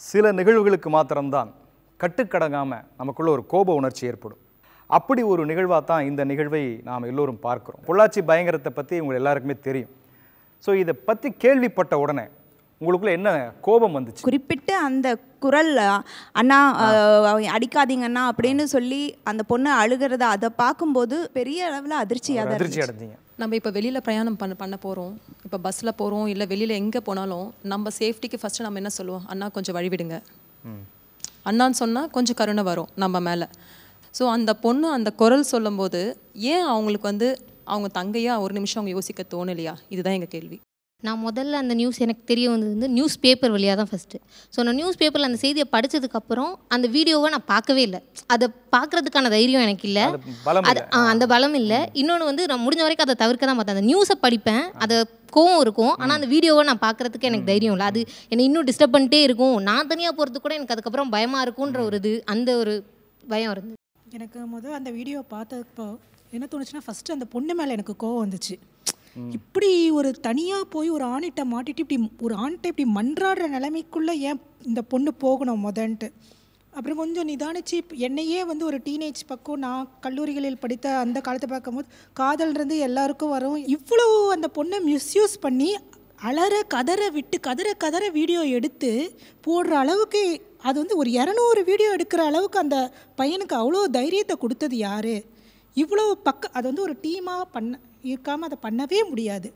சில நிகழ்வுகளுக்கு மாத்திரம்தான் கட்டுக்கடங்காமல் நமக்குள்ள ஒரு கோப உணர்ச்சி ஏற்படும். அப்படி ஒரு நிகழ்வாக தான் இந்த நிகழ்வை நாம் எல்லோரும் பார்க்குறோம். பொள்ளாச்சி பயங்கரத்தை பற்றி உங்கள் எல்லாருக்குமே தெரியும். ஸோ இதை பற்றி கேள்விப்பட்ட உடனே உங்களுக்குள்ள என்ன கோபம் வந்துச்சு? குறிப்பிட்டு அந்த குரல் அண்ணா அஹ், அடிக்காதீங்க அண்ணா அப்படின்னு சொல்லி அந்த பொண்ணு அழுகிறத அதை பார்க்கும்போது பெரிய அளவில் அதிர்ச்சியாக அதிர்ச்சி. அடைஞ்சீங்க. நம்ம இப்போ வெளியில் பிரயாணம் பண்ண பண்ண போகிறோம் இப்போ பஸ்ஸில் போகிறோம் இல்லை வெளியில் எங்கே போனாலும் நம்ம சேஃப்டிக்கு ஃபஸ்ட்டு நம்ம என்ன சொல்லுவோம்? அண்ணா கொஞ்சம் வழிவிடுங்க. அண்ணான்னு சொன்னால் கொஞ்சம் கருணை வரும் நம்ம மேலே. ஸோ அந்த பொண்ணு அந்த குரல் சொல்லும்போது ஏன் அவங்களுக்கு வந்து அவங்க தங்கையா ஒரு நிமிஷம் அவங்க யோசிக்க தோணலையா? இதுதான் எங்கள் கேள்வி. நான் முதல்ல அந்த நியூஸ் எனக்கு தெரிய வந்தது வந்து நியூஸ் பேப்பர் வழியாக தான் ஃபஸ்ட்டு ஸோ நான் நியூஸ் பேப்பரில் அந்த செய்தியை படிச்சதுக்கப்புறம் அந்த வீடியோவை நான் பார்க்கவே இல்லை. அதை பார்க்குறதுக்கான தைரியம் எனக்கு இல்லை. அது அந்த பலம் இல்லை. இன்னொன்று வந்து நான் முடிஞ்ச வரைக்கும் அதை தவிர்க்க தான் பார்த்தேன். அந்த நியூஸை படிப்பேன் அதை கோவம் இருக்கும். ஆனால் அந்த வீடியோவை நான் பார்க்குறதுக்கு எனக்கு தைரியம் இல்லை. அது என்னை இன்னும் டிஸ்டர்ப் பண்ணிட்டே இருக்கும். நான் தனியாக போகிறதுக்கு கூட எனக்கு அதுக்கப்புறம் பயமாக இருக்குன்ற ஒரு இது அந்த ஒரு பயம் இருந்தது. எனக்கு முதல் அந்த வீடியோ பார்த்தப்போ என்ன தோணுச்சுன்னா ஃபஸ்ட்டு அந்த பொண்ணு மேலே எனக்கு கோவம் வந்துச்சு. இப்படி ஒரு தனியாக போய் ஒரு ஆணிட்ட மாட்டிட்டு இப்படி ஒரு ஆண்கிட்ட இப்படி மன்றாடுற நிலைமைக்குள்ளே ஏன் இந்த பொண்ணு போகணும் முதன்ட்டு? அப்புறம் கொஞ்சம் நிதானிச்சு என்னையே வந்து ஒரு டீனேஜ் பக்கம் நான் கல்லூரிகளில் படித்த அந்த காலத்தை பார்க்கும்போது காதல்ன்றது எல்லாருக்கும் வரும். இவ்வளோ அந்த பொண்ணை மிஸ்யூஸ் பண்ணி அலற கதற விட்டு கதற கதற வீடியோ எடுத்து போடுற அளவுக்கு அது வந்து ஒரு இரநூறு வீடியோ எடுக்கிற அளவுக்கு அந்த பையனுக்கு அவ்வளோ தைரியத்தை கொடுத்தது யார்? இவ்வளோ பக்க அது வந்து ஒரு டீமாக பண்ண இருக்காமல் அதை பண்ணவே முடியாது.